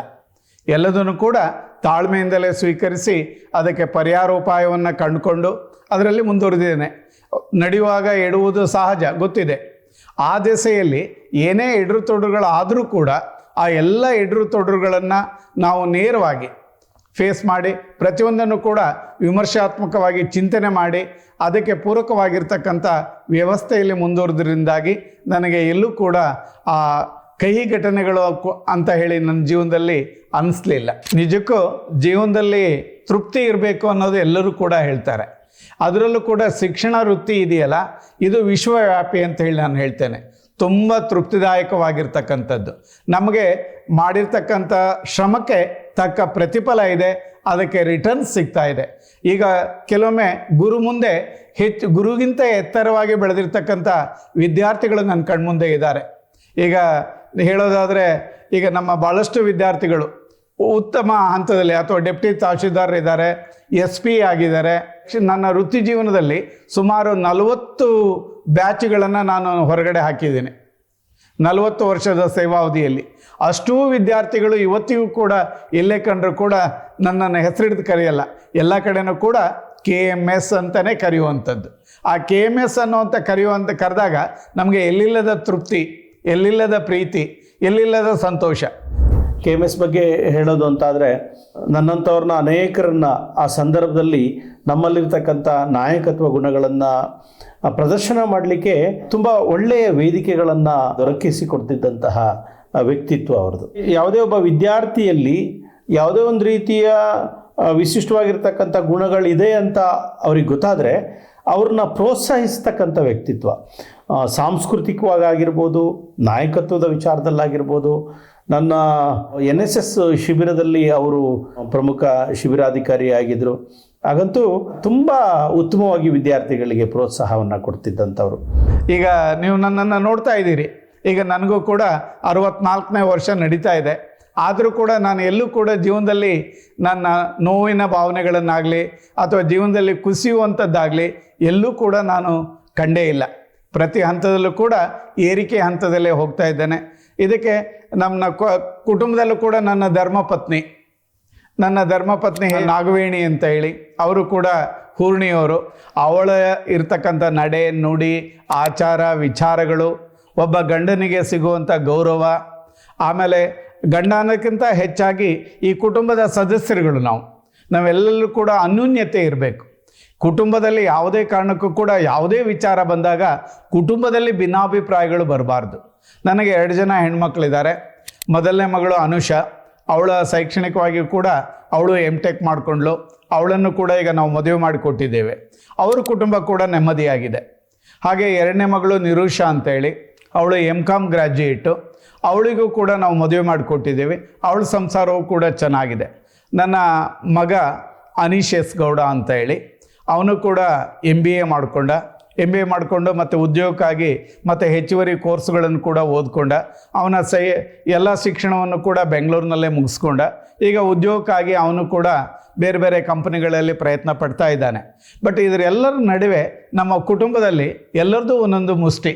ಎಲ್ಲದನ್ನು ಕೂಡ ತಾಳ್ಮೆಯಿಂದಲೇ ಸ್ವೀಕರಿಸಿ ಅದಕ್ಕೆ ಪರಿಹಾರೋಪಾಯವನ್ನು ಕಂಡುಕೊಂಡು ಅದರಲ್ಲಿ ಮುಂದುವರೆದಿದ್ದೇನೆ. ನಡೆಯುವಾಗ ಎಡುವುದು ಸಹಜ, ಗೊತ್ತಿದೆ. ಆ ದೆಸೆಯಲ್ಲಿ ಏನೇ ಎಡರು ತೊಡರುಗಳಾದರೂ ಕೂಡ ಆ ಎಲ್ಲ ಎಡರು ತೊಡರುಗಳನ್ನು ನಾವು ನೇರವಾಗಿ ಫೇಸ್ ಮಾಡಿ, ಪ್ರತಿಯೊಂದನ್ನು ಕೂಡ ವಿಮರ್ಶಾತ್ಮಕವಾಗಿ ಚಿಂತನೆ ಮಾಡಿ ಅದಕ್ಕೆ ಪೂರಕವಾಗಿರ್ತಕ್ಕಂಥ ವ್ಯವಸ್ಥೆಯಲ್ಲಿ ಮುಂದುವರೆದ್ರಿಂದಾಗಿ ನನಗೆ ಎಲ್ಲೂ ಕೂಡ ಆ ಕಹಿ ಘಟನೆಗಳು ಅಂತ ಹೇಳಿ ನನ್ನ ಜೀವನದಲ್ಲಿ ಅನ್ನಿಸ್ಲಿಲ್ಲ ನಿಜಕ್ಕೂ ಜೀವನದಲ್ಲಿ ತೃಪ್ತಿ ಇರಬೇಕು ಅನ್ನೋದು ಎಲ್ಲರೂ ಕೂಡ ಹೇಳ್ತಾರೆ. ಅದರಲ್ಲೂ ಕೂಡ ಶಿಕ್ಷಣ ವೃತ್ತಿ ಇದೆಯಲ್ಲ, ಇದು ವಿಶ್ವವ್ಯಾಪಿ ಅಂತ ಹೇಳಿ ನಾನು ಹೇಳ್ತೇನೆ. ತುಂಬ ತೃಪ್ತಿದಾಯಕವಾಗಿರ್ತಕ್ಕಂಥದ್ದು. ನಮಗೆ ಮಾಡಿರ್ತಕ್ಕಂಥ ಶ್ರಮಕ್ಕೆ ತಕ್ಕ ಪ್ರತಿಫಲ ಇದೆ, ಅದಕ್ಕೆ ರಿಟರ್ನ್ಸ್ ಸಿಗ್ತಾ ಇದೆ. ಈಗ ಕೆಲವೊಮ್ಮೆ ಗುರು ಮುಂದೆ ಹೆಚ್ಚು ಗುರುಗಿಂತ ಎತ್ತರವಾಗಿ ಬೆಳೆದಿರ್ತಕ್ಕಂಥ ವಿದ್ಯಾರ್ಥಿಗಳು ನನ್ನ ಕಣ್ಮುಂದೆ ಇದ್ದಾರೆ. ಈಗ ಹೇಳೋದಾದರೆ ಈಗ ನಮ್ಮ ಭಾಳಷ್ಟು ವಿದ್ಯಾರ್ಥಿಗಳು ಉತ್ತಮ ಹಂತದಲ್ಲಿ ಅಥವಾ ಡೆಪ್ಟಿ ತಹಶೀಲ್ದಾರ್ ಇದ್ದಾರೆ, ಎಸ್ ಪಿ ಆಗಿದ್ದಾರೆ. ನನ್ನ ವೃತ್ತಿ ಜೀವನದಲ್ಲಿ ಸುಮಾರು ನಲವತ್ತು ಬ್ಯಾಚ್ಗಳನ್ನು ನಾನು ಹೊರಗಡೆ ಹಾಕಿದ್ದೀನಿ. ನಲವತ್ತು ವರ್ಷದ ಸೇವಾವಧಿಯಲ್ಲಿ. ಅಷ್ಟೂ ವಿದ್ಯಾರ್ಥಿಗಳು ಇವತ್ತಿಗೂ ಕೂಡ ಎಲ್ಲೇ ಕಂಡರೂ ಕೂಡ ನನ್ನನ್ನು ಹೆಸರಿಡಿದು ಕರೆಯಲ್ಲ. ಎಲ್ಲ ಕಡೆನೂ ಕೂಡ ಕೆ ಎಂ ಎಸ್ ಅಂತಲೇ ಕರೆಯುವಂಥದ್ದು. ಆ ಕೆ ಎಂ ಎಸ್ ಅನ್ನುವಂಥ ಕರೆಯುವಂಥ ಕರೆದಾಗ ನಮಗೆ ಎಲ್ಲಿಲ್ಲದ ತೃಪ್ತಿ, ಎಲ್ಲಿಲ್ಲದ ಪ್ರೀತಿ, ಎಲ್ಲಿಲ್ಲದ ಸಂತೋಷ. ಕೆ ಎಂ ಎಸ್ ಬಗ್ಗೆ ಹೇಳೋದು ಅಂತಾದರೆ ನನ್ನಂಥವ್ರನ್ನ ಅನೇಕರನ್ನ ಆ ಸಂದರ್ಭದಲ್ಲಿ ನಮ್ಮಲ್ಲಿರ್ತಕ್ಕಂಥ ನಾಯಕತ್ವ ಗುಣಗಳನ್ನು ಪ್ರದರ್ಶನ ಮಾಡಲಿಕ್ಕೆ ತುಂಬ ಒಳ್ಳೆಯ ವೇದಿಕೆಗಳನ್ನು ದೊರಕಿಸಿಕೊಡ್ತಿದ್ದಂತಹ ವ್ಯಕ್ತಿತ್ವ ಅವ್ರದ್ದು. ಯಾವುದೇ ಒಬ್ಬ ವಿದ್ಯಾರ್ಥಿಯಲ್ಲಿ ಯಾವುದೇ ಒಂದು ರೀತಿಯ ವಿಶಿಷ್ಟವಾಗಿರ್ತಕ್ಕಂಥ ಗುಣಗಳಿದೆ ಅಂತ ಅವ್ರಿಗೆ ಗೊತ್ತಾದರೆ ಅವ್ರನ್ನ ಪ್ರೋತ್ಸಾಹಿಸ್ತಕ್ಕಂಥ ವ್ಯಕ್ತಿತ್ವ. ಆ, ಸಾಂಸ್ಕೃತಿಕವಾಗಿರ್ಬೋದು ನಾಯಕತ್ವದ ವಿಚಾರದಲ್ಲಾಗಿರ್ಬೋದು ನನ್ನ ಎನ್ ಎಸ್ ಎಸ್ ಶಿಬಿರದಲ್ಲಿ ಅವರು ಪ್ರಮುಖ ಶಿಬಿರಾಧಿಕಾರಿಯಾಗಿದ್ದರು ಹಾಗಂತೂ ತುಂಬ ಉತ್ತಮವಾಗಿ ವಿದ್ಯಾರ್ಥಿಗಳಿಗೆ ಪ್ರೋತ್ಸಾಹವನ್ನು ಕೊಡ್ತಿದ್ದಂಥವ್ರು. ಈಗ ನೀವು ನನ್ನನ್ನು ನೋಡ್ತಾ ಇದ್ದೀರಿ. ಈಗ ನನಗೂ ಕೂಡ ಅರವತ್ನಾಲ್ಕನೇ ವರ್ಷ ನಡೀತಾ ಇದೆ. ಆದರೂ ಕೂಡ ನಾನು ಎಲ್ಲೂ ಕೂಡ ಜೀವನದಲ್ಲಿ ನನ್ನ ನೋವಿನ ಭಾವನೆಗಳನ್ನಾಗಲಿ ಅಥವಾ ಜೀವನದಲ್ಲಿ ಕುಸಿಯುವಂಥದ್ದಾಗಲಿ ಎಲ್ಲೂ ಕೂಡ ನಾನು ಕಂಡೇ ಇಲ್ಲ. ಪ್ರತಿ ಹಂತದಲ್ಲೂ ಕೂಡ ಏರಿಕೆ ಹಂತದಲ್ಲೇ ಹೋಗ್ತಾ ಇದ್ದೇನೆ. ಇದಕ್ಕೆ ನಮ್ಮ ಕುಟುಂಬದಲ್ಲೂ ಕೂಡ ನನ್ನ ಧರ್ಮಪತ್ನಿ ನನ್ನ ಧರ್ಮಪತ್ನಿ ನಾಗವೇಣಿ ಅಂತ ಹೇಳಿ ಅವರು ಕೂಡ ಹೂರ್ಣಿಯವರು. ಅವಳ ಇರ್ತಕ್ಕಂಥ ನಡೆ ನುಡಿ ಆಚಾರ ವಿಚಾರಗಳು ಒಬ್ಬ ಗಂಡನಿಗೆ ಸಿಗುವಂಥ ಗೌರವ ಆಮೇಲೆ ಗಂಡನಕ್ಕಿಂತ ಅನ್ನೋಕ್ಕಿಂತ ಹೆಚ್ಚಾಗಿ ಈ ಕುಟುಂಬದ ಸದಸ್ಯರುಗಳು ನಾವು. ನಾವೆಲ್ಲರೂ ಕೂಡ ಅನ್ಯೂನ್ಯತೆ ಇರಬೇಕು. ಕುಟುಂಬದಲ್ಲಿ ಯಾವುದೇ ಕಾರಣಕ್ಕೂ ಕೂಡ ಯಾವುದೇ ವಿಚಾರ ಬಂದಾಗ ಕುಟುಂಬದಲ್ಲಿ ಭಿನ್ನಾಭಿಪ್ರಾಯಗಳು ಬರಬಾರ್ದು. ನನಗೆ ಎರಡು ಜನ ಹೆಣ್ಮಕ್ಳಿದ್ದಾರೆ. ಮೊದಲನೇ ಮಗಳು ಅನುಷಾ. ಅವಳ ಶೈಕ್ಷಣಿಕವಾಗಿ ಕೂಡ ಅವಳು ಎಂ ಟೆಕ್ ಮಾಡಿಕೊಂಡ್ಳು. ಅವಳನ್ನು ಕೂಡ ಈಗ ನಾವು ಮದುವೆ ಮಾಡಿಕೊಟ್ಟಿದ್ದೇವೆ ಅವ್ರ ಕುಟುಂಬ ಕೂಡ ನೆಮ್ಮದಿಯಾಗಿದೆ. ಹಾಗೆ ಎರಡನೇ ಮಗಳು ನಿರೂಷಾ ಅಂತೇಳಿ, ಅವಳು ಎಂ ಕಾಮ್ ಗ್ರ್ಯಾಜುಯೇಟು ಅವಳಿಗೂ ಕೂಡ ನಾವು ಮದುವೆ ಮಾಡಿಕೊಟ್ಟಿದ್ದೇವೆ ಅವಳ ಸಂಸಾರವೂ ಕೂಡ ಚೆನ್ನಾಗಿದೆ. ನನ್ನ ಮಗ ಅನೀಶ್ ಎಸ್ ಗೌಡ ಅಂತ ಹೇಳಿ ಅವನು ಕೂಡ ಎಂ ಬಿ ಎ ಮಾಡಿಕೊಂಡ. ಎಂ ಎ ಮಾಡಿಕೊಂಡು ಮತ್ತು ಉದ್ಯೋಗಕ್ಕಾಗಿ ಮತ್ತು ಹೆಚ್ಚುವರಿ ಕೋರ್ಸ್ಗಳನ್ನು ಕೂಡ ಓದ್ಕೊಂಡ. ಅವನ ಸೈ, ಎಲ್ಲ ಶಿಕ್ಷಣವನ್ನು ಕೂಡ ಬೆಂಗಳೂರಿನಲ್ಲೇ ಮುಗಿಸ್ಕೊಂಡ. ಈಗ ಉದ್ಯೋಗಕ್ಕಾಗಿ ಅವನು ಕೂಡ ಬೇರೆ ಬೇರೆ ಕಂಪನಿಗಳಲ್ಲಿ ಪ್ರಯತ್ನ ಪಡ್ತಾ ಇದ್ದಾನೆ. ಬಟ್ ಇದರೆಲ್ಲರ ನಡುವೆ ನಮ್ಮ ಕುಟುಂಬದಲ್ಲಿ ಎಲ್ಲರದ್ದು ಒಂದೊಂದು ಮುಷ್ಟಿ.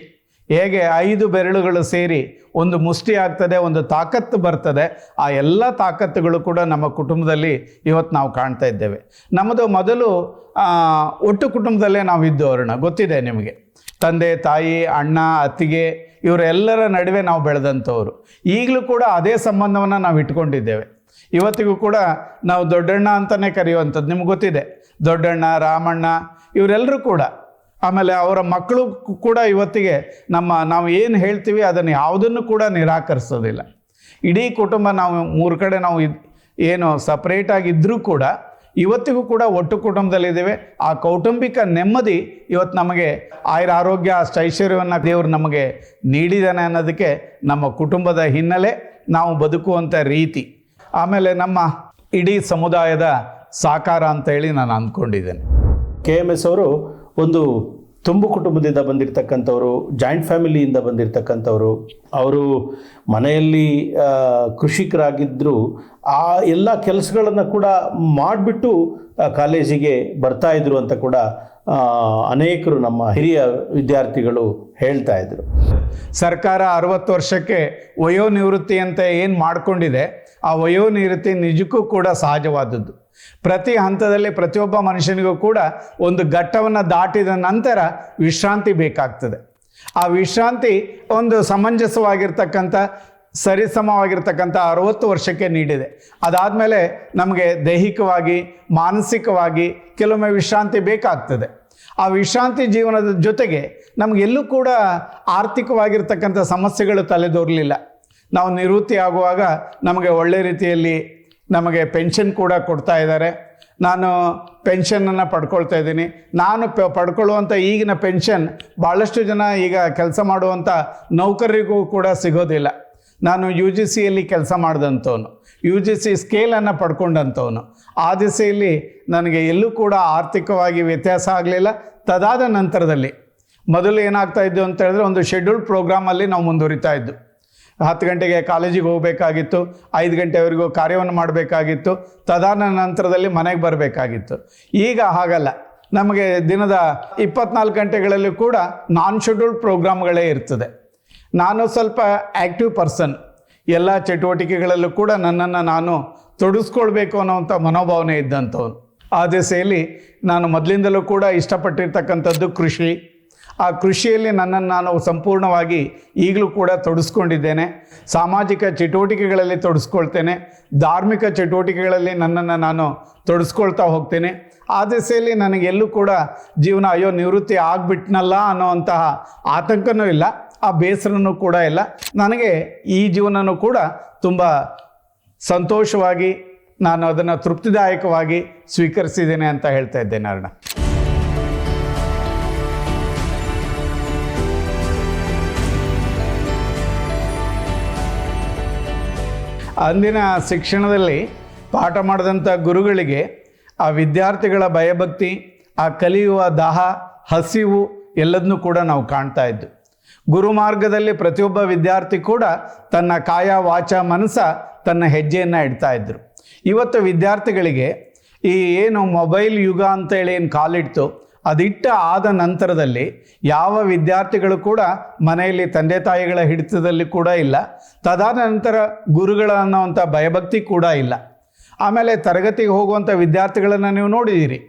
ಹೇಗೆ ಐದು ಬೆರಳುಗಳು ಸೇರಿ ಒಂದು ಮುಷ್ಟಿ ಆಗ್ತದೆ, ಒಂದು ತಾಕತ್ತು ಬರ್ತದೆ, ಆ ಎಲ್ಲ ತಾಕತ್ತುಗಳು ಕೂಡ ನಮ್ಮ ಕುಟುಂಬದಲ್ಲಿ ಇವತ್ತು ನಾವು ಕಾಣ್ತಾ ಇದ್ದೇವೆ. ನಮ್ಮದು ಮೊದಲು ಒಟ್ಟು ಕುಟುಂಬದಲ್ಲೇ ನಾವು ಇದ್ದವರಣ ಗೊತ್ತಿದೆ ನಿಮಗೆ. ತಂದೆ, ತಾಯಿ, ಅಣ್ಣ, ಅತ್ತಿಗೆ, ಇವರೆಲ್ಲರ ನಡುವೆ ನಾವು ಬೆಳೆದಂಥವ್ರು. ಈಗಲೂ ಕೂಡ ಅದೇ ಸಂಬಂಧವನ್ನು ನಾವು ಇಟ್ಕೊಂಡಿದ್ದೇವೆ. ಇವತ್ತಿಗೂ ಕೂಡ ನಾವು ದೊಡ್ಡಣ್ಣ ಅಂತಲೇ ಕರೆಯುವಂಥದ್ದು ನಿಮ್ಗೆ ಗೊತ್ತಿದೆ. ದೊಡ್ಡಣ್ಣ, ರಾಮಣ್ಣ, ಇವರೆಲ್ಲರೂ ಕೂಡ ಆಮೇಲೆ ಅವರ ಮಕ್ಕಳು ಕೂಡ ಇವತ್ತಿಗೆ ನಮ್ಮ ನಾವು ಏನು ಹೇಳ್ತೀವಿ ಅದನ್ನು ಯಾವುದನ್ನು ಕೂಡ ನಿರಾಕರಿಸೋದಿಲ್ಲ. ಇಡೀ ಕುಟುಂಬ ನಾವು ಮೂರು ಕಡೆ ನಾವು ಏನು ಸಪ್ರೇಟಾಗಿ ಇದ್ದರೂ ಕೂಡ ಇವತ್ತಿಗೂ ಕೂಡ ಒಟ್ಟು ಕುಟುಂಬದಲ್ಲಿದ್ದೇವೆ ಆ ಕೌಟುಂಬಿಕ ನೆಮ್ಮದಿ ಇವತ್ತು ನಮಗೆ ಆಯುರ ಆರೋಗ್ಯ ಅಷ್ಟು ಐಶ್ವರ್ಯವನ್ನು ದೇವರು ನಮಗೆ ನೀಡಿದ್ದಾನೆ ಅನ್ನೋದಕ್ಕೆ ನಮ್ಮ ಕುಟುಂಬದ ಹಿನ್ನೆಲೆ ನಾವು ಬದುಕುವಂಥ ರೀತಿ. ಆಮೇಲೆ ನಮ್ಮ ಇಡೀ ಸಮುದಾಯದ ಸಾಕಾರ ಅಂತ ಹೇಳಿ ನಾನು ಅಂದ್ಕೊಂಡಿದ್ದೇನೆ. ಕೆ ಎಂ ಎಸ್ ಅವರು ಒಂದು ತುಂಬು ಕುಟುಂಬದಿಂದ ಬಂದಿರತಕ್ಕಂಥವ್ರು ಜಾಯಿಂಟ್ ಫ್ಯಾಮಿಲಿಯಿಂದ ಬಂದಿರತಕ್ಕಂಥವ್ರು, ಅವರು ಮನೆಯಲ್ಲಿ ಕೃಷಿಕರಾಗಿದ್ದರು ಆ ಎಲ್ಲ ಕೆಲಸಗಳನ್ನು ಕೂಡ ಮಾಡಿಬಿಟ್ಟು ಕಾಲೇಜಿಗೆ ಬರ್ತಾ ಇದ್ರು ಅಂತ ಕೂಡ ಅನೇಕರು ನಮ್ಮ ಹಿರಿಯ ವಿದ್ಯಾರ್ಥಿಗಳು ಹೇಳ್ತಾ ಇದ್ರು. ಸರ್ಕಾರ ಅರವತ್ತು ವರ್ಷಕ್ಕೆ ವಯೋನಿವೃತ್ತಿ ಅಂತ ಏನು ಮಾಡಿಕೊಂಡಿದೆ, ಆ ವಯೋನಿವೃತ್ತಿ ನಿಜಕ್ಕೂ ಕೂಡ ಸಹಜವಾದದ್ದು. ಪ್ರತಿ ಹಂತದಲ್ಲಿ ಪ್ರತಿಯೊಬ್ಬ ಮನುಷ್ಯನಿಗೂ ಕೂಡ ಒಂದು ಘಟ್ಟವನ್ನು ದಾಟಿದ ನಂತರ ವಿಶ್ರಾಂತಿ ಬೇಕಾಗ್ತದೆ. ಆ ವಿಶ್ರಾಂತಿ ಒಂದು ಸಮಂಜಸವಾಗಿರ್ತಕ್ಕಂಥ, ಸರಿಸಮವಾಗಿರ್ತಕ್ಕಂಥ ಅರವತ್ತು ವರ್ಷಕ್ಕೆ ನೀಡಿದೆ. ಅದಾದಮೇಲೆ ನಮಗೆ ದೈಹಿಕವಾಗಿ, ಮಾನಸಿಕವಾಗಿ ಕೆಲವೊಮ್ಮೆ ವಿಶ್ರಾಂತಿ ಬೇಕಾಗ್ತದೆ. ಆ ವಿಶ್ರಾಂತಿ ಜೀವನದ ಜೊತೆಗೆ ನಮಗೆಲ್ಲೂ ಕೂಡ ಆರ್ಥಿಕವಾಗಿರ್ತಕ್ಕಂಥ ಸಮಸ್ಯೆಗಳು ತಲೆದೋರಲಿಲ್ಲ. ನಾವು ನಿವೃತ್ತಿ ಆಗುವಾಗ ನಮಗೆ ಒಳ್ಳೆ ರೀತಿಯಲ್ಲಿ ನಮಗೆ ಪೆನ್ಷನ್ ಕೂಡ ಕೊಡ್ತಾ ಇದ್ದಾರೆ. ನಾನು ಪೆನ್ಷನನ್ನು ಪಡ್ಕೊಳ್ತಾ ಇದ್ದೀನಿ. ನಾನು ಪ ಪಡ್ಕೊಳ್ಳುವಂಥ ಈಗಿನ ಪೆನ್ಷನ್ ಭಾಳಷ್ಟು ಜನ ಈಗ ಕೆಲಸ ಮಾಡುವಂಥ ನೌಕರರಿಗೂ ಕೂಡ ಸಿಗೋದಿಲ್ಲ. ನಾನು ಯು ಜಿ ಸಿಯಲ್ಲಿ ಕೆಲಸ ಮಾಡಿದಂಥವನು. ಯು ಜಿ ಸಿ ಸ್ಕೇಲನ್ನು ಪಡ್ಕೊಂಡಂಥವನು. ಆ ದಿಸೆಯಲ್ಲಿ ನನಗೆ ಎಲ್ಲೂ ಕೂಡ ಆರ್ಥಿಕವಾಗಿ ವ್ಯತ್ಯಾಸ ಆಗಲಿಲ್ಲ. ತದಾದ ನಂತರದಲ್ಲಿ ಮೊದಲು ಏನಾಗ್ತಾ ಇದ್ದು ಅಂತ ಹೇಳಿದ್ರೆ ಒಂದು ಶೆಡ್ಯೂಲ್ಡ್ ಪ್ರೋಗ್ರಾಮಲ್ಲಿ ನಾವು ಮುಂದುವರಿತಾ ಇದ್ದು. ಹತ್ತು ಗಂಟೆಗೆ ಕಾಲೇಜಿಗೆ ಹೋಗಬೇಕಾಗಿತ್ತು, ಐದು ಗಂಟೆವರೆಗೂ ಕಾರ್ಯವನ್ನು ಮಾಡಬೇಕಾಗಿತ್ತು, ತದಾನ ನಂತರದಲ್ಲಿ ಮನೆಗೆ ಬರಬೇಕಾಗಿತ್ತು. ಈಗ ಹಾಗಲ್ಲ. ನಮಗೆ ದಿನದ ಇಪ್ಪತ್ನಾಲ್ಕು ಗಂಟೆಗಳಲ್ಲೂ ಕೂಡ ನಾನ್ ಶೆಡ್ಯೂಲ್ಡ್ ಪ್ರೋಗ್ರಾಮ್ಗಳೇ ಇರ್ತದೆ. ನಾನು ಸ್ವಲ್ಪ ಆ್ಯಕ್ಟಿವ್ ಪರ್ಸನ್ ಎಲ್ಲ ಚಟುವಟಿಕೆಗಳಲ್ಲೂ ಕೂಡ ನನ್ನನ್ನು ನಾನು ತೊಡಗಿಸ್ಕೊಳ್ಬೇಕು ಅನ್ನೋವಂಥ ಮನೋಭಾವನೆ ಇದ್ದಂಥವನು. ಆ ದಿಸೆಯಲ್ಲಿ ನಾನು ಮೊದಲಿಂದಲೂ ಕೂಡ ಇಷ್ಟಪಟ್ಟಿರ್ತಕ್ಕಂಥದ್ದು ಕೃಷಿ. ಆ ಕೃಷಿಯಲ್ಲಿ ನನ್ನನ್ನು ನಾನು ಸಂಪೂರ್ಣವಾಗಿ ಈಗಲೂ ಕೂಡ ತೊಡಸ್ಕೊಂಡಿದ್ದೇನೆ. ಸಾಮಾಜಿಕ ಚಟುವಟಿಕೆಗಳಲ್ಲಿ ತೊಡಸ್ಕೊಳ್ತೇನೆ. ಧಾರ್ಮಿಕ ಚಟುವಟಿಕೆಗಳಲ್ಲಿ ನನ್ನನ್ನು ನಾನು ತೊಡಸ್ಕೊಳ್ತಾ ಹೋಗ್ತೇನೆ. ಆ ದಿಸೆಯಲ್ಲಿ ನನಗೆಲ್ಲೂ ಕೂಡ ಜೀವನ ಅಯ್ಯೋ ನಿವೃತ್ತಿ ಆಗಿಬಿಟ್ನಲ್ಲ ಅನ್ನೋವಂತಹ ಆತಂಕನೂ ಇಲ್ಲ, ಆ ಬೇಸರನೂ ಕೂಡ ಇಲ್ಲ. ನನಗೆ ಈ ಜೀವನನೂ ಕೂಡ ತುಂಬ ಸಂತೋಷವಾಗಿ ನಾನು ಅದನ್ನು ತೃಪ್ತಿದಾಯಕವಾಗಿ ಸ್ವೀಕರಿಸಿದ್ದೇನೆ ಅಂತ ಹೇಳ್ತಾ ಇದ್ದೇನೆ ಅರುಣ. ಅಂದಿನ ಶಿಕ್ಷಣದಲ್ಲಿ ಪಾಠ ಮಾಡಿದಂಥ ಗುರುಗಳಿಗೆ ಆ ವಿದ್ಯಾರ್ಥಿಗಳ ಭಯಭಕ್ತಿ, ಆ ಕಲಿಯುವ ದಾಹ, ಹಸಿವು ಎಲ್ಲದನ್ನೂ ಕೂಡ ನಾವು ಕಾಣ್ತಾ ಇದ್ದು. ಗುರು ಮಾರ್ಗದಲ್ಲಿ ಪ್ರತಿಯೊಬ್ಬ ವಿದ್ಯಾರ್ಥಿ ಕೂಡ ತನ್ನ ಕಾಯ, ವಾಚ ಮನಸ ತನ್ನ ಹೆಜ್ಜೆಯನ್ನು ಇಡ್ತಾ ಇದ್ದರು ಇವತ್ತು ವಿದ್ಯಾರ್ಥಿಗಳಿಗೆ ಈ ಏನು ಮೊಬೈಲ್ ಯುಗ ಅಂತೇಳಿ ಏನು ಕಾಲಿಡ್ತು ಅದಿಟ್ಟ ಆದ ನಂತರದಲ್ಲಿ ಯಾವ ವಿದ್ಯಾರ್ಥಿಗಳು ಕೂಡ ಮನೆಯಲ್ಲಿ ತಂದೆ ತಾಯಿಗಳ ಹಿಡಿತದಲ್ಲಿ ಕೂಡ ಇಲ್ಲ. ತದಾದ ನಂತರ ಗುರುಗಳ ಅನ್ನೋವಂಥ ಭಯಭಕ್ತಿ ಕೂಡ ಇಲ್ಲ. ಆಮೇಲೆ ತರಗತಿಗೆ ಹೋಗುವಂಥ ವಿದ್ಯಾರ್ಥಿಗಳನ್ನು ನೀವು ನೋಡಿದ್ದೀರಿ.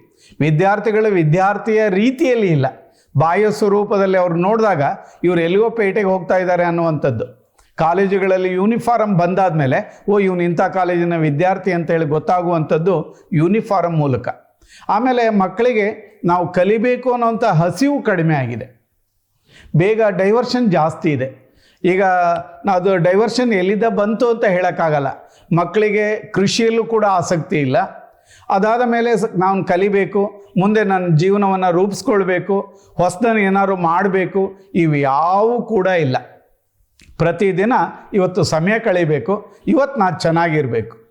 ವಿದ್ಯಾರ್ಥಿಗಳು ವಿದ್ಯಾರ್ಥಿಯ ರೀತಿಯಲ್ಲಿ ಇಲ್ಲ. ಬಾಯ ಸ್ವರೂಪದಲ್ಲಿ ಅವ್ರು ನೋಡಿದಾಗ ಇವರು ಎಲ್ಲಿಗೋ ಪೇಟೆಗೆ ಹೋಗ್ತಾ ಇದ್ದಾರೆ ಅನ್ನುವಂಥದ್ದು. ಕಾಲೇಜುಗಳಲ್ಲಿ ಯೂನಿಫಾರಮ್ ಬಂದಾದ ಮೇಲೆ ಓ, ಇವನು ಇಂಥ ಕಾಲೇಜಿನ ವಿದ್ಯಾರ್ಥಿ ಅಂತೇಳಿ ಗೊತ್ತಾಗುವಂಥದ್ದು ಯೂನಿಫಾರಮ್ ಮೂಲಕ. ಆಮೇಲೆ ಮಕ್ಕಳಿಗೆ ನಾವು ಕಲಿಬೇಕು ಅನ್ನೋಂಥ ಹಸಿವು ಕಡಿಮೆ ಆಗಿದೆ. ಬೇಗ ಡೈವರ್ಷನ್ ಜಾಸ್ತಿ ಇದೆ. ಈಗ ಅದು ಡೈವರ್ಷನ್ ಎಲ್ಲಿದ್ದ ಬಂತು ಅಂತ ಹೇಳೋಕ್ಕಾಗಲ್ಲ. ಮಕ್ಕಳಿಗೆ ಕೃಷಿಯಲ್ಲೂ ಕೂಡ ಆಸಕ್ತಿ ಇಲ್ಲ. ಅದಾದ ಮೇಲೆ ನಾನು ಕಲಿಬೇಕು, ಮುಂದೆ ನನ್ನ ಜೀವನವನ್ನು ರೂಪಿಸ್ಕೊಳ್ಬೇಕು ಹೊಸದನ್ನು ಏನಾದ್ರು ಮಾಡಬೇಕು, ಇವು ಯಾವೂ ಕೂಡ ಇಲ್ಲ. ಪ್ರತಿದಿನ ಇವತ್ತು ಸಮಯ ಕಳಿಬೇಕು, ಇವತ್ತು ನಾನು ಚೆನ್ನಾಗಿರಬೇಕು.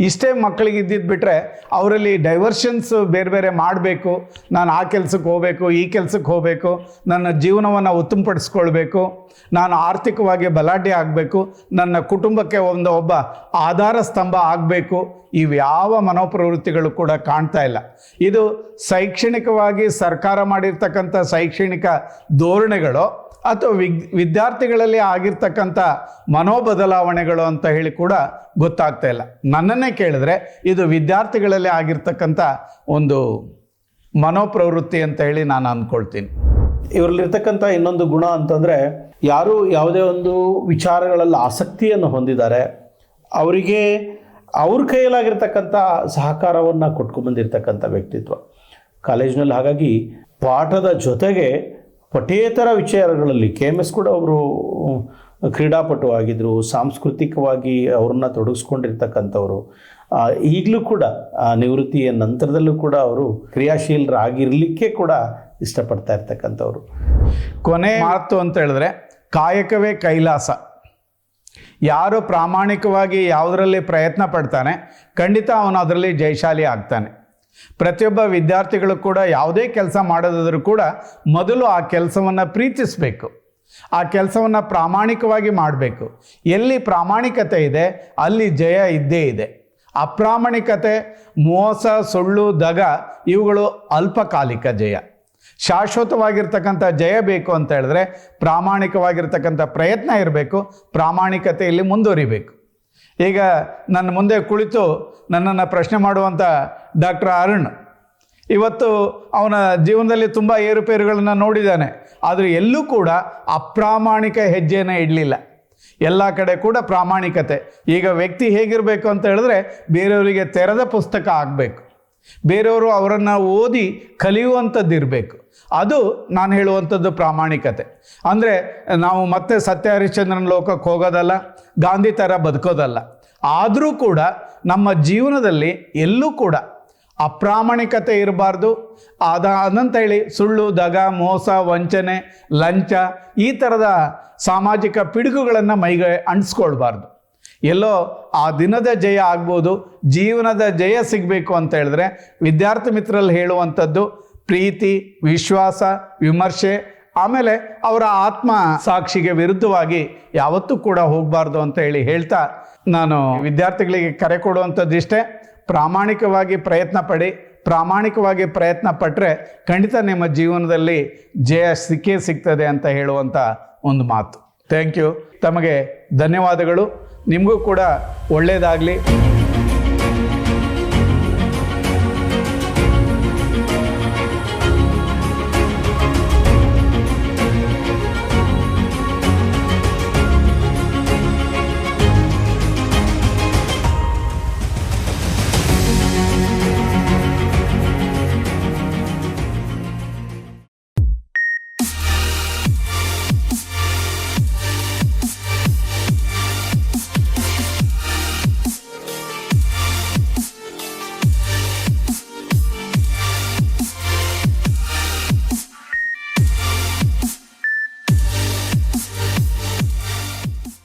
ಇಷ್ಟೇ ಮಕ್ಕಳಿಗೆ ಇದ್ದಿದ್ದು ಬಿಟ್ಟರೆ ಅವರಲ್ಲಿ ಡೈವರ್ಷನ್ಸ್ ಬೇರೆ ಬೇರೆ ಮಾಡಬೇಕು. ನಾನು ಆ ಕೆಲಸಕ್ಕೆ ಹೋಗಬೇಕು, ಈ ಕೆಲಸಕ್ಕೆ ಹೋಗಬೇಕು. ನನ್ನ ಜೀವನವನ್ನು ಉತ್ತಮಪಡಿಸ್ಕೊಳ್ಬೇಕು ನಾನು ಆರ್ಥಿಕವಾಗಿ ಬಲಾಢ್ಯ ಆಗಬೇಕು. ನನ್ನ ಕುಟುಂಬಕ್ಕೆ ಒಂದು ಒಬ್ಬ ಆಧಾರ ಸ್ತಂಭ ಆಗಬೇಕು. ಇವ್ಯಾವ ಮನೋಪ್ರವೃತ್ತಿಗಳು ಕೂಡ ಕಾಣ್ತಾ ಇಲ್ಲ. ಇದು ಶೈಕ್ಷಣಿಕವಾಗಿ ಸರ್ಕಾರ ಮಾಡಿರ್ತಕ್ಕಂಥ ಶೈಕ್ಷಣಿಕ ಧೋರಣೆಗಳು ಅಥವಾ ವಿಗ್, ವಿದ್ಯಾರ್ಥಿಗಳಲ್ಲಿ ಆಗಿರ್ತಕ್ಕಂಥ ಮನೋಬದಲಾವಣೆಗಳು ಅಂತ ಹೇಳಿ ಕೂಡ ಗೊತ್ತಾಗ್ತಾ ಇಲ್ಲ. ನನ್ನನ್ನೇ ಕೇಳಿದ್ರೆ ಇದು ವಿದ್ಯಾರ್ಥಿಗಳಲ್ಲಿ ಆಗಿರ್ತಕ್ಕಂಥ ಒಂದು ಮನೋಪ್ರವೃತ್ತಿ ಅಂತ ಹೇಳಿ ನಾನು ಅಂದ್ಕೊಳ್ತೀನಿ. ಇವರಲ್ಲಿರ್ತಕ್ಕಂಥ ಇನ್ನೊಂದು ಗುಣ ಅಂತಂದರೆ ಯಾರು ಯಾವುದೇ ಒಂದು ವಿಚಾರಗಳಲ್ಲಿ ಆಸಕ್ತಿಯನ್ನು ಹೊಂದಿದ್ದಾರೆ, ಅವರಿಗೆ ಅವ್ರ ಕೈಯಲ್ಲಾಗಿರ್ತಕ್ಕಂಥ ಸಹಕಾರವನ್ನು ಕೊಟ್ಕೊಂಡ್ಬಂದಿರ್ತಕ್ಕಂಥ ವ್ಯಕ್ತಿತ್ವ. ಕಾಲೇಜಿನಲ್ಲಿ ಹಾಗಾಗಿ ಪಾಠದ ಜೊತೆಗೆ ಪಠ್ಯೇತರ ವಿಚಾರಗಳಲ್ಲಿ ಕೆ ಎಂ ಎಸ್ ಕೂಡ ಅವರು ಕ್ರೀಡಾಪಟು ಆಗಿದ್ದರು ಸಾಂಸ್ಕೃತಿಕವಾಗಿ ಅವ್ರನ್ನ ತೊಡಗಿಸ್ಕೊಂಡಿರ್ತಕ್ಕಂಥವ್ರು. ಈಗಲೂ ಕೂಡ ನಿವೃತ್ತಿಯ ನಂತರದಲ್ಲೂ ಕೂಡ ಅವರು ಕ್ರಿಯಾಶೀಲರಾಗಿರಲಿಕ್ಕೆ ಕೂಡ ಇಷ್ಟಪಡ್ತಾ ಇರ್ತಕ್ಕಂಥವ್ರು. ಕೊನೆ ಮಾತು ಅಂತ ಹೇಳಿದ್ರೆ, ಕಾಯಕವೇ ಕೈಲಾಸ. ಯಾರು ಪ್ರಾಮಾಣಿಕವಾಗಿ ಯಾವುದರಲ್ಲಿ ಪ್ರಯತ್ನ ಪಡ್ತಾನೆ, ಖಂಡಿತ ಅವನು ಅದರಲ್ಲಿ ಜಯಶಾಲಿ ಆಗ್ತಾನೆ. ಪ್ರತಿಯೊಬ್ಬ ವಿದ್ಯಾರ್ಥಿಗಳು ಕೂಡ ಯಾವುದೇ ಕೆಲಸ ಮಾಡೋದಾದರೂ ಕೂಡ ಮೊದಲು ಆ ಕೆಲಸವನ್ನು ಪ್ರೀತಿಸಬೇಕು. ಆ ಕೆಲಸವನ್ನು ಪ್ರಾಮಾಣಿಕವಾಗಿ ಮಾಡಬೇಕು. ಎಲ್ಲಿ ಪ್ರಾಮಾಣಿಕತೆ ಇದೆ, ಅಲ್ಲಿ ಜಯ ಇದ್ದೇ ಇದೆ. ಅಪ್ರಾಮಾಣಿಕತೆ, ಮೋಸ, ಸುಳ್ಳು, ದಗ ಇವುಗಳು ಅಲ್ಪಕಾಲಿಕ ಜಯ. ಶಾಶ್ವತವಾಗಿರ್ತಕ್ಕಂಥ ಜಯ ಬೇಕು ಅಂತ ಹೇಳಿದ್ರೆ ಪ್ರಾಮಾಣಿಕವಾಗಿರ್ತಕ್ಕಂಥ ಪ್ರಯತ್ನ ಇರಬೇಕು, ಪ್ರಾಮಾಣಿಕತೆಯಲ್ಲಿ ಮುಂದುವರಿಬೇಕು. ಈಗ ನನ್ನ ಮುಂದೆ ಕುಳಿತು ನನ್ನನ್ನು ಪ್ರಶ್ನೆ ಮಾಡುವಂಥ ಡಾಕ್ಟರ್ ಅರುಣ್. ಇವತ್ತು ಅವನ ಜೀವನದಲ್ಲಿ ತುಂಬ ಏರುಪೇರುಗಳನ್ನು ನೋಡಿದ್ದಾನೆ. ಆದರೆ ಎಲ್ಲೂ ಕೂಡ ಅಪ್ರಾಮಾಣಿಕ ಹೆಜ್ಜೆಯನ್ನು ಇಡಲಿಲ್ಲ. ಎಲ್ಲ ಕಡೆ ಕೂಡ ಪ್ರಾಮಾಣಿಕತೆ. ಈಗ ವ್ಯಕ್ತಿ ಹೇಗಿರಬೇಕು ಅಂತ ಹೇಳಿದ್ರೆ ಬೇರೆಯವರಿಗೆ ತೆರೆದ ಪುಸ್ತಕ ಆಗಬೇಕು. ಬೇರೆಯವರು ಅವರನ್ನು ಓದಿ ಕಲಿಯುವಂಥದ್ದು ಇರಬೇಕು ಅದು ನಾನು ಹೇಳುವಂಥದ್ದು ಪ್ರಾಮಾಣಿಕತೆ. ಅಂದರೆ ನಾವು ಮತ್ತೆ ಸತ್ಯ ಹರಿಶ್ಚಂದ್ರನ ಲೋಕಕ್ಕೆ ಹೋಗೋದಲ್ಲ, ಗಾಂಧಿ ಥರ ಬದುಕೋದಲ್ಲ. ಆದರೂ ಕೂಡ ನಮ್ಮ ಜೀವನದಲ್ಲಿ ಎಲ್ಲೂ ಕೂಡ ಅಪ್ರಾಮಾಣಿಕತೆ ಇರಬಾರ್ದು. ಅದ ಅದಂತ ಹೇಳಿ, ಸುಳ್ಳು, ದಗ, ಮೋಸ, ವಂಚನೆ, ಲಂಚ, ಈ ಥರದ ಸಾಮಾಜಿಕ ಪಿಡುಗುಗಳನ್ನು ಮೈಗೆ ಅಂಟಿಸ್ಕೊಳ್ಬಾರ್ದು. ಎಲ್ಲೋ ಆ ದಿನದ ಜಯ ಆಗ್ಬೋದು, ಜೀವನದ ಜಯ ಸಿಗಬೇಕು ಅಂತ ಹೇಳಿದ್ರೆ ವಿದ್ಯಾರ್ಥಿ ಮಿತ್ರರಲ್ಲಿ ಹೇಳುವಂಥದ್ದು ಪ್ರೀತಿ, ವಿಶ್ವಾಸ, ವಿಮರ್ಶೆ, ಆಮೇಲೆ ಅವರ ಆತ್ಮ ಸಾಕ್ಷಿಗೆ ವಿರುದ್ಧವಾಗಿ ಯಾವತ್ತೂ ಕೂಡ ಹೋಗಬಾರ್ದು ಅಂತ ಹೇಳಿ ಹೇಳ್ತಾ ನಾನು ವಿದ್ಯಾರ್ಥಿಗಳಿಗೆ ಕರೆ ಕೊಡುವಂಥದ್ದಿಷ್ಟೇ ಪ್ರಾಮಾಣಿಕವಾಗಿ ಪ್ರಯತ್ನ ಪಡಿ. ಪ್ರಾಮಾಣಿಕವಾಗಿ ಪ್ರಯತ್ನ ಪಟ್ಟರೆ ಖಂಡಿತ ನಿಮ್ಮ ಜೀವನದಲ್ಲಿ ಜಯ ಸಿಕ್ಕೇ ಸಿಗ್ತದೆ ಅಂತ ಹೇಳುವಂಥ ಒಂದು ಮಾತು. Thank you. ತಮಗೆ ಧನ್ಯವಾದಗಳು. ನಿಮಗೂ ಕೂಡ ಒಳ್ಳೆಯದಾಗಲಿ